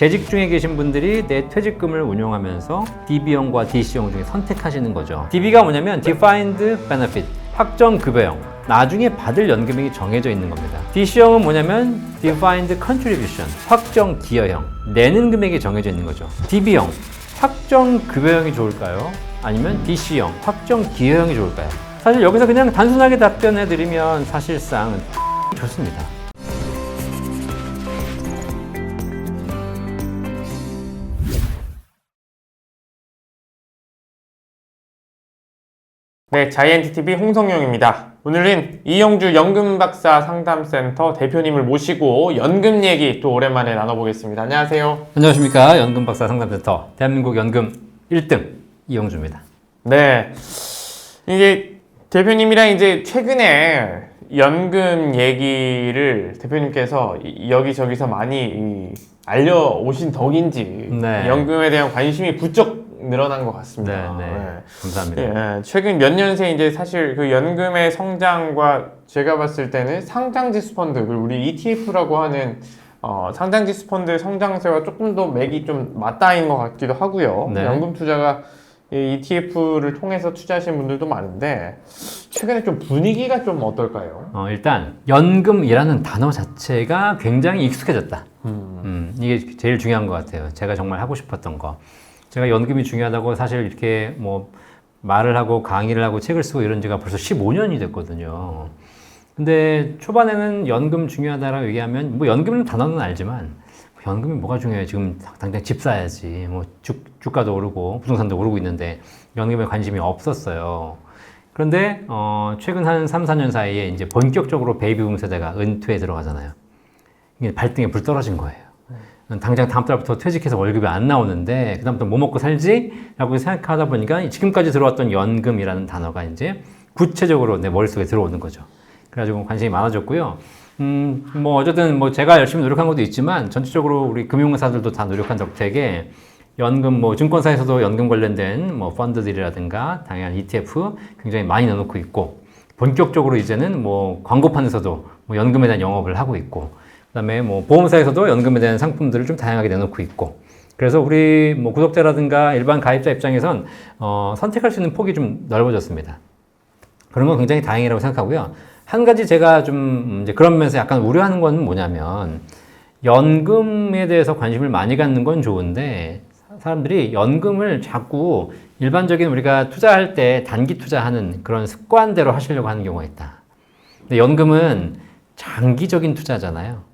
재직 중에 계신 분들이 내 퇴직금을 운용하면서 DB형과 DC형 중에 선택하시는 거죠. DB가 뭐냐면 Defined Benefit, 확정 급여형. 나중에 받을 연금액이 정해져 있는 겁니다. DC형은 뭐냐면 Defined Contribution, 확정 기여형. 내는 금액이 정해져 있는 거죠. DB형, 확정 급여형이 좋을까요? 아니면 DC형, 확정 기여형이 좋을까요? 사실 여기서 그냥 단순하게 답변해 드리면 사실상 좋습니다. 네, 자이언티TV 홍성용입니다. 오늘은 이영주 연금박사 상담센터 대표님을 모시고 연금 얘기 또 오랜만에 나눠보겠습니다. 안녕하세요. 안녕하십니까 연금박사 상담센터 대한민국 연금 1등 이영주입니다. 네, 이게 대표님이랑 이제 최근에 연금 얘기를 대표님께서 이- 여기저기서 많이 이 알려오신 덕인지 네. 연금에 대한 관심이 부쩍 늘어난 것 같습니다. 네, 네. 감사합니다. 예, 최근 몇 년 새 이제 사실 그 연금의 성장과 제가 봤을 때는 상장지수 펀드 그리고 우리 ETF라고 하는 어, 상장지수 펀드의 성장세와 조금 더 맥이 좀 맞닿은 것 같기도 하고요. 네. 연금 투자가 이 ETF를 통해서 투자하시는 분들도 많은데 최근에 좀 분위기가 좀 어떨까요? 어, 일단 연금이라는 단어 자체가 굉장히 익숙해졌다. 음, 이게 제일 중요한 것 같아요. 제가 정말 하고 싶었던 거. 제가 연금이 중요하다고 사실 이렇게 뭐 말을 하고 강의를 하고 책을 쓰고 이런 지가 벌써 15년이 됐거든요. 근데 초반에는 연금 중요하다라고 얘기하면 뭐 연금은 단어는 알지만 연금이 뭐가 중요해? 지금 당장 집 사야지. 뭐 주, 주가도 오르고 부동산도 오르고 있는데 연금에 관심이 없었어요. 그런데 어, 최근 한 3, 4년 사이에 이제 본격적으로 베이비붐 세대가 은퇴에 들어가잖아요. 이게 발등에 불 떨어진 거예요. 당장 다음 달부터 퇴직해서 월급이 안 나오는데 그다음부터 뭐 먹고 살지? 라고 생각하다 보니까 지금까지 들어왔던 연금이라는 단어가 이제 구체적으로 내 머릿속에 들어오는 거죠. 그래가지고 관심이 많아졌고요. 음, 뭐 어쨌든 뭐 제가 열심히 노력한 것도 있지만 전체적으로 우리 금융사들도 다 노력한 덕택에 연금 뭐 증권사에서도 연금 관련된 뭐 펀드들이라든가 당연한 ETF 굉장히 많이 넣어놓고 있고 본격적으로 이제는 뭐 광고판에서도 뭐 연금에 대한 영업을 하고 있고 그다음에 뭐 보험사에서도 연금에 대한 상품들을 좀 다양하게 내놓고 있고 그래서 우리 뭐 구독자라든가 일반 가입자 입장에선 어, 선택할 수 있는 폭이 좀 넓어졌습니다. 그런 건 굉장히 다행이라고 생각하고요. 한 가지 제가 좀 이제 그런 면에서 약간 우려하는 건 뭐냐면 연금에 대해서 관심을 많이 갖는 건 좋은데 사람들이 연금을 자꾸 일반적인 우리가 투자할 때 단기 투자하는 그런 습관대로 하시려고 하는 경우가 있다. 근데 연금은 장기적인 투자잖아요.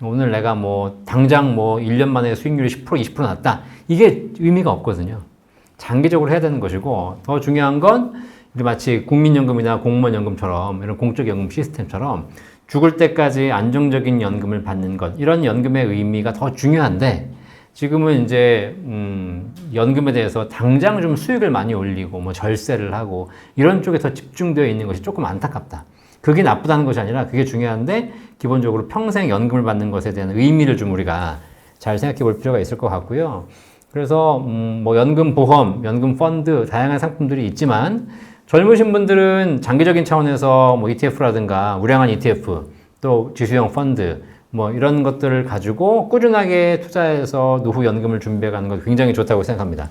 오늘 내가 뭐 당장 뭐 1년 만에 수익률이 10% 20% 났다. 이게 의미가 없거든요. 장기적으로 해야 되는 것이고 더 중요한 건 마치 국민연금이나 공무원연금처럼 이런 공적연금 시스템처럼 죽을 때까지 안정적인 연금을 받는 것 이런 연금의 의미가 더 중요한데 지금은 이제 음, 연금에 대해서 당장 좀 수익을 많이 올리고 뭐 절세를 하고 이런 쪽에 더 집중되어 있는 것이 조금 안타깝다. 그게 나쁘다는 것이 아니라 그게 중요한데 기본적으로 평생 연금을 받는 것에 대한 의미를 좀 우리가 잘 생각해 볼 필요가 있을 것 같고요. 그래서 음, 뭐 연금 보험, 연금 펀드 다양한 상품들이 있지만 젊으신 분들은 장기적인 차원에서 뭐 ETF라든가 우량한 ETF 또 지수형 펀드 뭐 이런 것들을 가지고 꾸준하게 투자해서 노후 연금을 준비해 가는 것 굉장히 좋다고 생각합니다.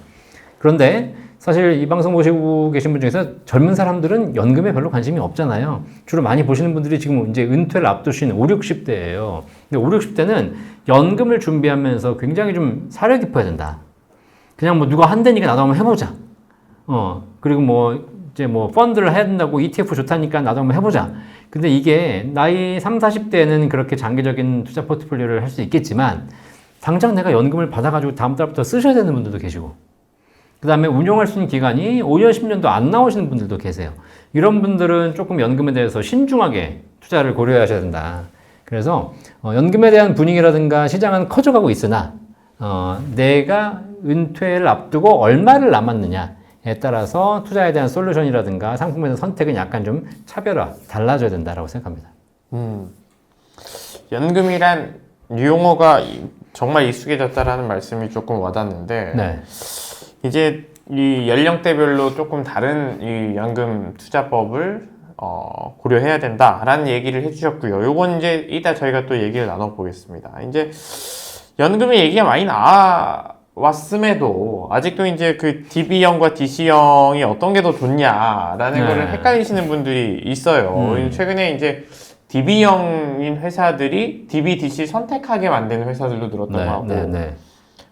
그런데 사실 이 방송 보시고 계신 분 중에서 젊은 사람들은 연금에 별로 관심이 없잖아요. 주로 많이 보시는 분들이 지금 이제 은퇴를 앞두신 5, 60대예요. 근데 5, 60대는 연금을 준비하면서 굉장히 좀 사려 깊어야 된다. 그냥 뭐 누가 한다니까 나도 한번 해보자. 어, 그리고 뭐 이제 뭐 펀드를 해야 된다고 ETF 좋다니까 나도 한번 해보자. 근데 이게 나이 3, 40대는 그렇게 장기적인 투자 포트폴리오를 할 수 있겠지만 당장 내가 연금을 받아가지고 다음 달부터 쓰셔야 되는 분들도 계시고 그 다음에 운용할 수 있는 기간이 5년, 10년도 안 나오시는 분들도 계세요. 이런 분들은 조금 연금에 대해서 신중하게 투자를 고려하셔야 된다. 그래서 어, 연금에 대한 분위기라든가 시장은 커져가고 있으나 어, 내가 은퇴를 앞두고 얼마를 남았느냐에 따라서 투자에 대한 솔루션이라든가 상품에 대한 선택은 약간 좀 차별화, 달라져야 된다라고 생각합니다. 음, 연금이란 용어가 이- 정말 익숙해졌다라는 말씀이 조금 와닿는데 네. 이제 이 연령대별로 조금 다른 이 연금 투자법을 어, 고려해야 된다라는 얘기를 해주셨고요. 요건 이제 이따 저희가 또 얘기를 나눠보겠습니다. 이제 연금의 얘기가 많이 나왔음에도 아직도 이제 그 DB형과 DC형이 어떤 게 더 좋냐라는 네. 거를 헷갈리시는 분들이 있어요. 음. 최근에 이제 DB형인 회사들이 DB, DC 선택하게 만드는 회사들도 늘었다고 네, 하고 네, 네.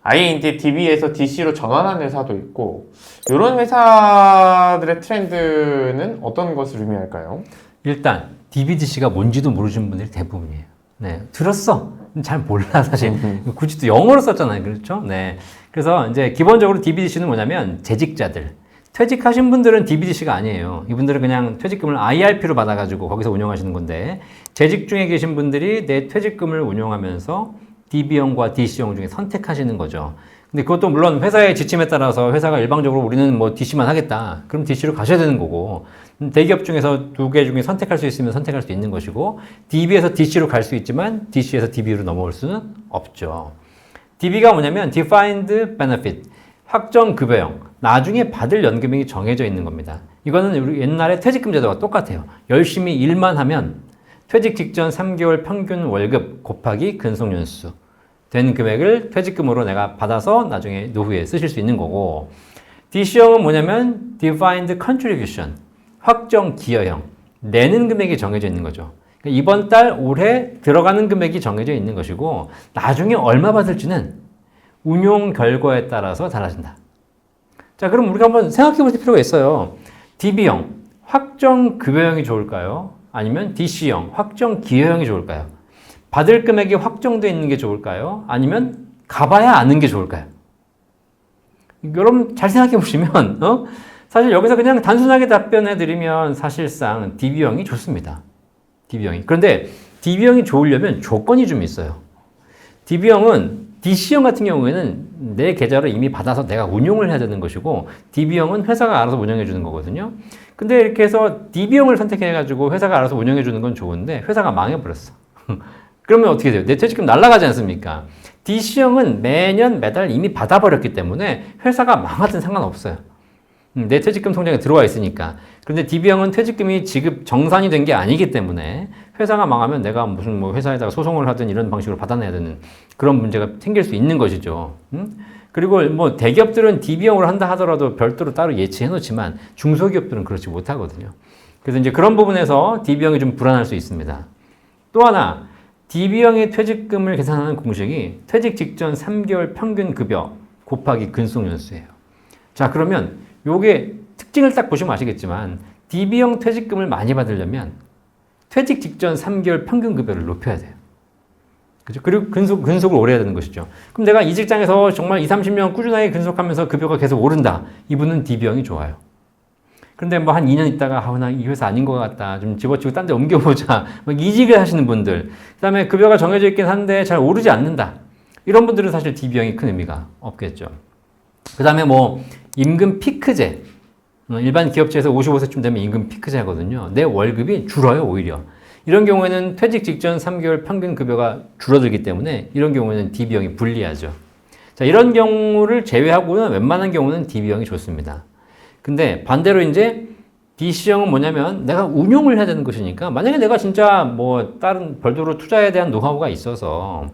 아예 이제 DB에서 DC로 전환한 회사도 있고 이런 회사들의 트렌드는 어떤 것을 의미할까요? 일단 DBDC가 뭔지도 모르시는 분들이 대부분이에요. 네, 들었어. 잘 몰라 사실. 굳이 또 영어로 썼잖아요, 그렇죠? 네. 그래서 이제 기본적으로 DBDC는 뭐냐면 재직자들. 퇴직하신 분들은 DBDC가 아니에요. 이분들은 그냥 퇴직금을 IRP로 받아가지고 거기서 운영하시는 건데 재직 중에 계신 분들이 내 퇴직금을 운영하면서 DB형과 DC형 중에 선택하시는 거죠. 근데 그것도 물론 회사의 지침에 따라서 회사가 일방적으로 우리는 뭐 DC만 하겠다. 그럼 DC로 가셔야 되는 거고 음, 대기업 중에서 두 개 중에 선택할 수 있으면 선택할 수 있는 것이고 DB에서 DC로 갈 수 있지만 DC에서 DB로 넘어올 수는 없죠. DB가 뭐냐면 Defined Benefit, 확정 급여형. 나중에 받을 연금액이 정해져 있는 겁니다. 이거는 우리 옛날에 퇴직금 제도가 똑같아요. 열심히 일만 하면 퇴직 직전 3개월 평균 월급 곱하기 근속연수 된 금액을 퇴직금으로 내가 받아서 나중에 노후에 쓰실 수 있는 거고 DC형은 뭐냐면 Defined Contribution, 확정 기여형, 내는 금액이 정해져 있는 거죠. 그러니까 이번 달 올해 들어가는 금액이 정해져 있는 것이고 나중에 얼마 받을지는 운용 결과에 따라서 달라진다. 자, 그럼 우리가 한번 생각해 볼 필요가 있어요. DB형, 확정 급여형이 좋을까요? 아니면 DC형, 확정 기여형이 좋을까요? 받을 금액이 확정되어 있는 게 좋을까요? 아니면 가봐야 아는 게 좋을까요? 여러분 잘 생각해 보시면 어? 사실 여기서 그냥 단순하게 답변해 드리면 사실상 DB형이 좋습니다. DB형이. 그런데 DB형이 좋으려면 조건이 좀 있어요. DB형은 DC형 같은 경우에는 내 계좌를 이미 받아서 내가 운용을 해야 되는 것이고 DB형은 회사가 알아서 운영해 주는 거거든요. 근데 이렇게 해서 DB형을 선택해 가지고 회사가 알아서 운영해 주는 건 좋은데 회사가 망해 버렸어. 그러면 어떻게 돼요? 내 퇴직금 날라가지 않습니까? DC형은 매년 매달 이미 받아 버렸기 때문에 회사가 망하든 상관없어요. 음, 내 퇴직금 통장에 들어와 있으니까. 그런데 DB형은 퇴직금이 지급 정산이 된 게 아니기 때문에 회사가 망하면 내가 무슨 뭐 회사에다가 소송을 하든 이런 방식으로 받아내야 되는 그런 문제가 생길 수 있는 것이죠. 음? 그리고 뭐 대기업들은 DB형으로 한다 하더라도 별도로 따로 예치해 놓지만 중소기업들은 그렇지 못하거든요. 그래서 이제 그런 부분에서 DB형이 좀 불안할 수 있습니다. 또 하나, DB형의 퇴직금을 계산하는 공식이 퇴직 직전 3개월 평균 급여 곱하기 근속연수예요. 자, 그러면 요게 특징을 딱 보시면 아시겠지만 DB형 퇴직금을 많이 받으려면 퇴직 직전 3개월 평균 급여를 높여야 돼요. 그죠? 그리고 근속, 근속을 오래 해야 되는 것이죠. 그럼 내가 이 직장에서 정말 2, 30년 꾸준하게 근속하면서 급여가 계속 오른다. 이분은 DB형이 좋아요. 근데 뭐 한 2년 있다가 아, 나 이 회사 아닌 것 같다. 좀 집어치고 딴 데 옮겨보자. 막 이직을 하시는 분들. 그 다음에 급여가 정해져 있긴 한데 잘 오르지 않는다. 이런 분들은 사실 DB형이 큰 의미가 없겠죠. 그 다음에 뭐 임금 피크제. 어, 일반 기업체에서 55세쯤 되면 임금 피크제 하거든요. 내 월급이 줄어요, 오히려. 이런 경우에는 퇴직 직전 3개월 평균 급여가 줄어들기 때문에 이런 경우에는 DB형이 불리하죠. 자, 이런 경우를 제외하고는 웬만한 경우는 DB형이 좋습니다. 근데 반대로 이제 DC형은 뭐냐면 내가 운용을 해야 되는 것이니까 만약에 내가 진짜 뭐 다른 별도로 투자에 대한 노하우가 있어서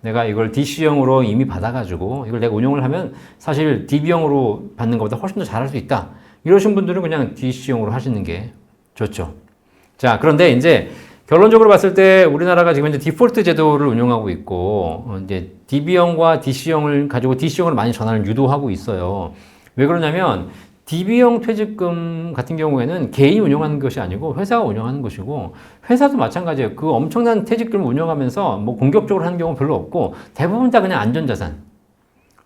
내가 이걸 DC형으로 이미 받아가지고 이걸 내가 운용을 하면 사실 DB형으로 받는 것보다 훨씬 더 잘할 수 있다. 이러신 분들은 그냥 DC형으로 하시는 게 좋죠. 자, 그런데 이제 결론적으로 봤을 때 우리나라가 지금 이제 디폴트 제도를 운영하고 있고 어, 이제 DB형과 DC형을 가지고 DC형으로 많이 전환을 유도하고 있어요. 왜 그러냐면 DB형 퇴직금 같은 경우에는 개인이 운영하는 것이 아니고 회사가 운영하는 것이고 회사도 마찬가지예요. 그 엄청난 퇴직금을 운영하면서 뭐 공격적으로 하는 경우는 별로 없고 대부분 다 그냥 안전자산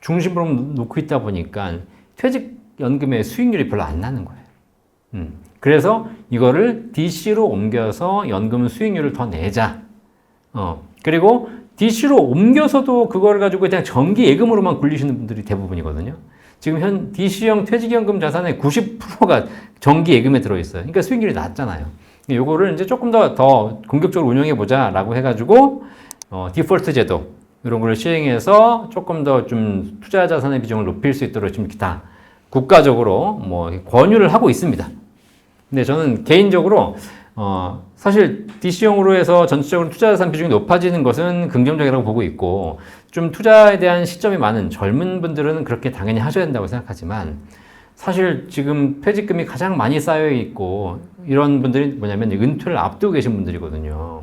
중심으로 놓고 있다 보니까 퇴직 연금의 수익률이 별로 안 나는 거예요. 음. 그래서 이거를 DC로 옮겨서 연금 수익률을 더 내자. 어. 그리고 DC로 옮겨서도 그걸 가지고 그냥 정기 예금으로만 굴리시는 분들이 대부분이거든요. 지금 현 DC형 퇴직연금 자산의 90%가 정기 예금에 들어있어요. 그러니까 수익률이 낮잖아요. 요거를 이제 조금 더, 더 공격적으로 운영해 보자라고 해가지고, 어, 디폴트 제도, 이런 걸 시행해서 조금 더 좀 투자 자산의 비중을 높일 수 있도록 이렇게 다 국가적으로 뭐 권유를 하고 있습니다. 근데 저는 개인적으로, 어, 사실 DC형으로 해서 전체적으로 투자 자산 비중이 높아지는 것은 긍정적이라고 보고 있고, 좀 투자에 대한 시점이 많은 젊은 분들은 그렇게 당연히 하셔야 된다고 생각하지만 사실 지금 퇴직금이 가장 많이 쌓여 있고 이런 분들이 뭐냐면 은퇴를 앞두고 계신 분들이거든요.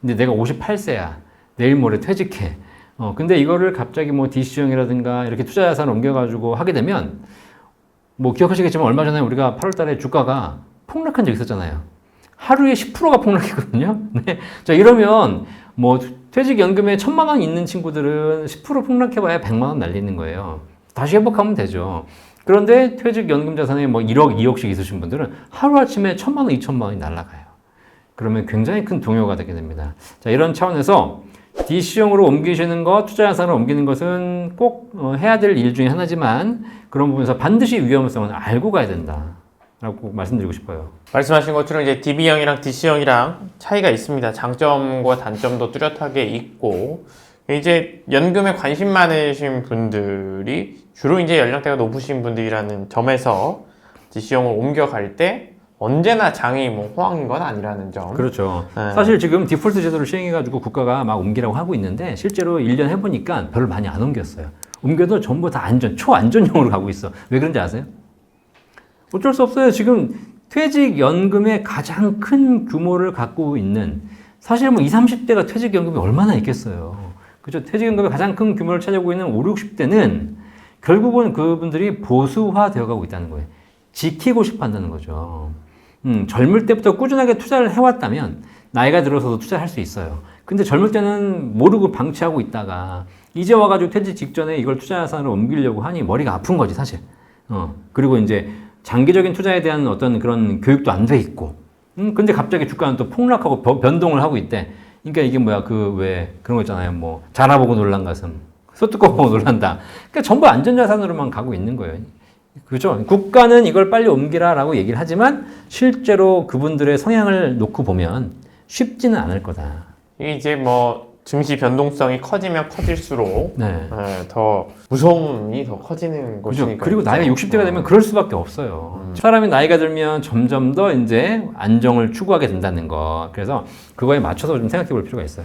근데 내가 58세야. 내일 모레 퇴직해. 어, 근데 이거를 갑자기 뭐 DC형이라든가 이렇게 투자 자산을 옮겨가지고 하게 되면 뭐 기억하시겠지만 얼마 전에 우리가 8월 달에 주가가 폭락한 적 있었잖아요. 하루에 10%가 폭락했거든요. 네. 자, 이러면 뭐 퇴직연금에 천만 원 있는 친구들은 10% 폭락해봐야 100만 원 날리는 거예요. 다시 회복하면 되죠. 그런데 퇴직연금 자산에 뭐 1억, 2억씩 있으신 분들은 하루아침에 천만 원, 2천만 원이 날아가요. 그러면 굉장히 큰 동요가 되게 됩니다. 자, 이런 차원에서 DC형으로 옮기시는 것, 투자 자산을 옮기는 것은 꼭 어, 해야 될 일 중에 하나지만 그런 부분에서 반드시 위험성은 알고 가야 된다. 라고 꼭 말씀드리고 싶어요. 말씀하신 것처럼 이제 DB형이랑 DC형이랑 차이가 있습니다. 장점과 단점도 뚜렷하게 있고 이제 연금에 관심 많으신 분들이 주로 이제 연령대가 높으신 분들이라는 점에서 DC형을 옮겨갈 때 언제나 장이 뭐 호황인 건 아니라는 점. 그렇죠. 네. 사실 지금 디폴트 제도를 시행해가지고 국가가 막 옮기라고 하고 있는데 실제로 1년 해보니까 별로 많이 안 옮겼어요. 옮겨도 전부 다 안전, 초안전형으로 가고 있어. 왜 그런지 아세요? 어쩔 수 없어요. 지금 퇴직연금의 가장 큰 규모를 갖고 있는 사실 뭐 20, 30대가 퇴직연금이 얼마나 있겠어요. 그죠? 퇴직연금의 가장 큰 규모를 차지하고 있는 5, 60대는 결국은 그분들이 보수화 되어 가고 있다는 거예요. 지키고 싶어 한다는 거죠. 음, 젊을 때부터 꾸준하게 투자를 해왔다면 나이가 들어서도 투자를 할수 있어요. 근데 젊을 때는 모르고 방치하고 있다가 이제 와가지고 퇴직 직전에 이걸 투자 자산으로 옮기려고 하니 머리가 아픈 거지 사실. 어 그리고 이제 장기적인 투자에 대한 어떤 그런 교육도 안 돼 있고. 음 근데 갑자기 주가는 또 폭락하고 벼- 변동을 하고 있대. 그러니까 이게 뭐야 그 왜 그런 거 있잖아요. 뭐 자라보고 놀란 가슴, 소뚜껑 보고 놀란다. 그러니까 전부 안전자산으로만 가고 있는 거예요. 그렇죠. 국가는 이걸 빨리 옮기라라고 얘기를 하지만 실제로 그분들의 성향을 놓고 보면 쉽지는 않을 거다. 이게 이제 뭐 증시 변동성이 커지면 커질수록 네. 예, 더 무서움이 더 커지는 그죠. 것이니까. 그리고 나이가 60대가 되면 그럴 수밖에 없어요. 사람이 나이가 들면 점점 더 이제 안정을 추구하게 된다는 거. 그래서 그거에 맞춰서 좀 생각해 볼 필요가 있어요.